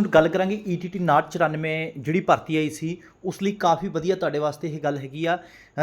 ਹੁਣ ਗੱਲ ਕਰਾਂਗੇ E ETT 994 ਜਿਹੜੀ ਭਰਤੀ ਆਈ ਸੀ, ਉਸ ਲਈ ਕਾਫੀ ਵਧੀਆ ਤੁਹਾਡੇ ਵਾਸਤੇ ਇਹ ਗੱਲ ਹੈਗੀ ਆ।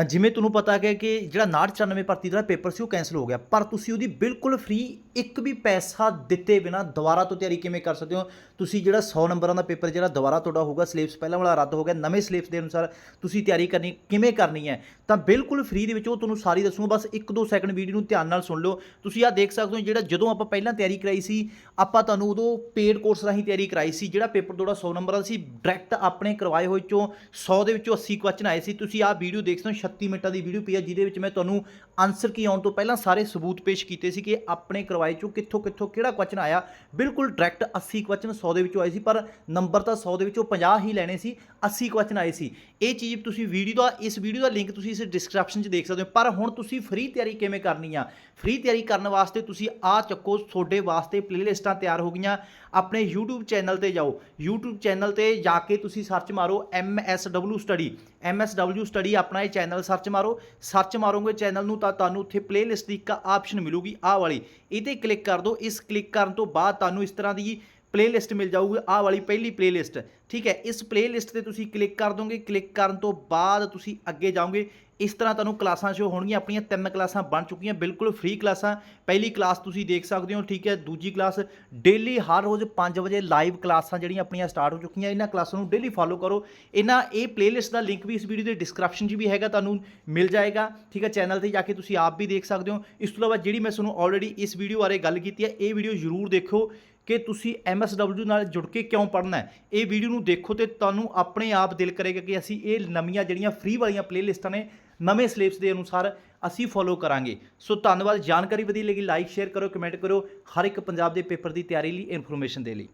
ਜਿਵੇਂ ਤੁਹਾਨੂੰ ਪਤਾ ਹੈ ਕਿ ਜਿਹੜਾ 994 ਭਰਤੀ ਦਾ ਪੇਪਰ ਸੀ ਉਹ ਕੈਨਸਲ ਹੋ ਗਿਆ, ਪਰ ਤੁਸੀਂ ਉਹਦੀ ਬਿਲਕੁਲ ਫ੍ਰੀ ਇੱਕ ਵੀ ਪੈਸਾ ਦਿੱਤੇ ਬਿਨਾ ਦੁਬਾਰਾ ਤੋਂ ਤਿਆਰੀ ਕਿਵੇਂ ਕਰ ਸਕਦੇ ਹੋ? ਤੁਸੀਂ ਜਿਹੜਾ 100 ਨੰਬਰਾਂ ਦਾ ਪੇਪਰ ਜਿਹੜਾ ਦੁਬਾਰਾ ਤੁਹਾਡਾ ਹੋਊਗਾ ਸਿਲੇਬਸ ਪਹਿਲਾਂ ਵਾਲਾ ਰੱਦ ਹੋ ਗਿਆ, ਨਵੇਂ ਸਿਲੇਬਸ ਦੇ ਅਨੁਸਾਰ ਤੁਸੀਂ ਤਿਆਰੀ ਕਰਨੀ, ਕਿਵੇਂ ਕਰਨੀ ਹੈ? ਤਾਂ ਬਿਲਕੁਲ ਫ੍ਰੀ ਦੇ ਵਿੱਚ ਉਹ ਤੁਹਾਨੂੰ ਸਾਰੀ ਦੱਸੂਗਾ, ਬਸ 1-2 ਸੈਕਿੰਡ ਵੀਡੀਓ ਨੂੰ ਧਿਆਨ ਨਾਲ ਸੁਣ ਲਓ। ਤੁਸੀਂ ਆ ਦੇਖ ਸਕਦੇ ਹੋ ਜਿਹੜਾ ਜਦੋਂ ਆਪਾਂ ਪਹਿਲਾਂ ਤਿਆਰੀ ਕਰਾਈ ਸੀ, ਆਪਾਂ ਤੁਹਾਨੂੰ ਉਦੋਂ ਪੇਡ ਕੋਰਸ ਰਾਹੀਂ ਤਿਆਰੀ ਕਰਾਈ ਸੀ। ਜਿਹੜਾ ਪੇਪਰ ਤੁਹਾਡਾ 100 ਨੰਬਰ ਦਾ ਸੀ ਡਾਇਰੈਕਟ ਆਪਣੇ ਕਰਵਾਏ ਹੋਏ ਚੋਂ 100 ਦੇ ਵਿੱਚੋਂ 80 ਕੁਐਸਚਨ ਆਏ ਸੀ। ਤੁਸੀਂ ਆਹ ਵੀਡੀਓ ਦੇਖ ਸਕਦੇ ਹੋ 36 ਮਿੰਟਾਂ ਦੀ ਵੀਡੀਓ ਪਈ ਹੈ, ਜਿਹਦੇ ਵਿੱਚ ਮੈਂ ਤੁਹਾਨੂੰ ਆਨਸਰ ਕੀ ਆਉਣ ਤੋਂ ਪਹਿਲਾਂ ਸਾਰੇ ਸਬੂਤ ਪੇਸ਼ ਕੀਤੇ ਸੀ ਕਿ ਆਪਣੇ ਕਰਵਾਏ ਚੋਂ ਕਿੱਥੋਂ ਕਿੱਥੋਂ ਕਿਹੜਾ ਕੁਐਸਚਨ ਆਇਆ। ਬਿਲਕੁਲ ਡਾਇਰੈਕਟ 80 ਕੁਐਸਚਨ 100 ਦੇ ਵਿੱਚੋਂ ਆਏ ਸੀ, ਪਰ ਨੰਬਰ ਤਾਂ 100 ਦੇ ਵਿੱਚੋਂ 50 ਹੀ ਲੈਣੇ ਸੀ 80 ਕੁਐਸਚਨ ਆਏ ਸੀ। ਇਹ ਚੀਜ਼ ਤੁਸੀਂ ਵੀਡੀਓ ਦਾ, ਇਸ ਵੀਡੀਓ ਦਾ ਲਿੰਕ ਤੁਸੀਂ ਇਸ ਡਿਸਕ੍ਰਿਪਸ਼ਨ 'ਚ ਦੇਖ ਸਕਦੇ ਹੋ। ਪਰ ਹੁਣ ਤੁਸੀਂ ਫ੍ਰੀ ਤਿਆਰੀ ਕਿਵੇਂ ਕਰਨੀ ਆ? ਫ੍ਰੀ ਤਿਆਰੀ ਕਰਨ ਵਾਸਤੇ ਤੁਸੀਂ ਆ ਚੱਕੋ, ਤੁਹਾਡੇ ਵਾਸਤੇ ਪਲੇਲਿਸਟਾਂ ਤਿਆਰ ਹੋ ਗਈਆਂ। ਆਪਣੇ YouTube ਚੈਨਲ ਤੇ ਜਾਓ। YouTube ਚੈਨਲ ਤੇ ਜਾ ਕੇ ਤੁਸੀਂ ਸਰਚ ਮਾਰੋ MSW ਸਟੱਡੀ MSW ਸਟੱਡੀ ਆਪਣਾ ਇਹ ਚੈਨਲ ਸਰਚ ਮਾਰੋ। ਸਰਚ ਮਾਰੋਗੇ ਚੈਨਲ ਨੂੰ ਤਾਂ ਤੁਹਾਨੂੰ ਉੱਥੇ ਪਲੇਲਿਸਟ ਦੀ ਇੱਕ ਆਪਸ਼ਨ ਮਿਲੂਗੀ, ਆਹ ਵਾਲੀ। ਇਹ ਕਲਿੱਕ ਕਰ ਦਿਓ। ਇਸ ਕਲਿੱਕ ਕਰਨ ਤੋਂ ਬਾਅਦ ਤੁਹਾਨੂੰ ਇਸ ਤਰ੍ਹਾਂ ਦੀ ਪਲੇਲਿਸਟ ਮਿਲ ਜਾਊਗੀ, ਆਹ ਵਾਲੀ ਪਹਿਲੀ ਪਲੇਲਿਸਟ ਠੀਕ ਹੈ, ਇਸ ਪਲੇਲਿਸਟ ਤੇ ਤੁਸੀਂ ਕਲਿੱਕ ਕਰ ਦੋਗੇ। ਕਲਿੱਕ ਕਰਨ ਤੋਂ ਬਾਅਦ ਤੁਸੀਂ ਅੱਗੇ ਜਾਓਗੇ। ਇਸ ਤਰ੍ਹਾਂ ਤੁਹਾਨੂੰ ਕਲਾਸਾਂ ਸ਼ੋ ਹੋਣਗੀਆਂ, ਆਪਣੀਆਂ ਤਿੰਨ ਕਲਾਸਾਂ ਬਣ ਚੁੱਕੀਆਂ, ਬਿਲਕੁਲ ਫ੍ਰੀ ਕਲਾਸਾਂ। ਪਹਿਲੀ ਕਲਾਸ ਤੁਸੀਂ ਦੇਖ ਸਕਦੇ ਹੋ, ਠੀਕ ਹੈ, ਦੂਜੀ ਕਲਾਸ ਡੇਲੀ ਹਰ ਰੋਜ਼ 5 ਵਜੇ ਲਾਈਵ ਕਲਾਸਾਂ ਜਿਹੜੀਆਂ ਆਪਣੀਆਂ ਸਟਾਰਟ ਹੋ ਚੁੱਕੀਆਂ, ਇਹਨਾਂ ਕਲਾਸਾਂ ਨੂੰ ਡੇਲੀ ਫਾਲੋ ਕਰੋ। ਇਹਨਾਂ, ਇਹ ਪਲੇਲਿਸਟ ਦਾ ਲਿੰਕ ਵੀ ਇਸ ਵੀਡੀਓ ਦੇ ਡਿਸਕ੍ਰਿਪਸ਼ਨ 'ਚ ਵੀ ਹੈਗਾ, ਤੁਹਾਨੂੰ ਮਿਲ ਜਾਏਗਾ, ਠੀਕ ਹੈ ਚੈਨਲ ਤੇ ਜਾ ਕੇ ਤੁਸੀਂ ਆਪ ਵੀ ਦੇਖ ਸਕਦੇ ਹੋ। ਇਸ ਤੋਂ ਇਲਾਵਾ ਜਿਹੜੀ ਮੈਂ ਤੁਹਾਨੂੰ ਆਲਰੇਡੀ ਇਸ ਵੀਡੀਓ ਬਾਰੇ ਗੱਲ ਕੀਤੀ ਹੈ, ਇਹ ਵੀਡੀਓ ਜ਼ਰੂਰ ਦੇਖੋ ਕਿ ਤੁਸੀਂ MSW ਨਾਲ ਜੁੜ ਕੇ ਕਿਉਂ ਪੜ੍ਹਨਾ ਹੈ। ਇਹ ਵੀਡੀਓ ਨੂੰ ਦੇਖੋ ਤੇ ਤੁਹਾਨੂੰ ਆਪਣੇ ਆਪ ਦਿਲ ਕਰੇਗਾ ਕਿ ਅਸੀਂ ਇਹ ਨਵੀਆਂ ਜਿਹੜੀਆਂ ਫ੍ਰੀ ਵਾਲੀਆਂ ਪਲੇਲਿਸਟਾਂ ਨੇ ਨਵੇਂ ਸਿਲੇਬਸ ਦੇ ਅਨੁਸਾਰ ਅਸੀਂ ਫੋਲੋ ਕਰਾਂਗੇ। ਸੋ ਧੰਨਵਾਦ। ਜਾਣਕਾਰੀ ਵਧੀ ਲੱਗੀ ਲਾਈਕ ਸ਼ੇਅਰ ਕਰੋ ਕਮੈਂਟ ਕਰੋ। ਹਰ ਇੱਕ ਪੰਜਾਬ ਦੇ ਪੇਪਰ ਦੀ ਤਿਆਰੀ ਲਈ ਇਨਫੋਰਮੇਸ਼ਨ ਦੇ ਲਈ।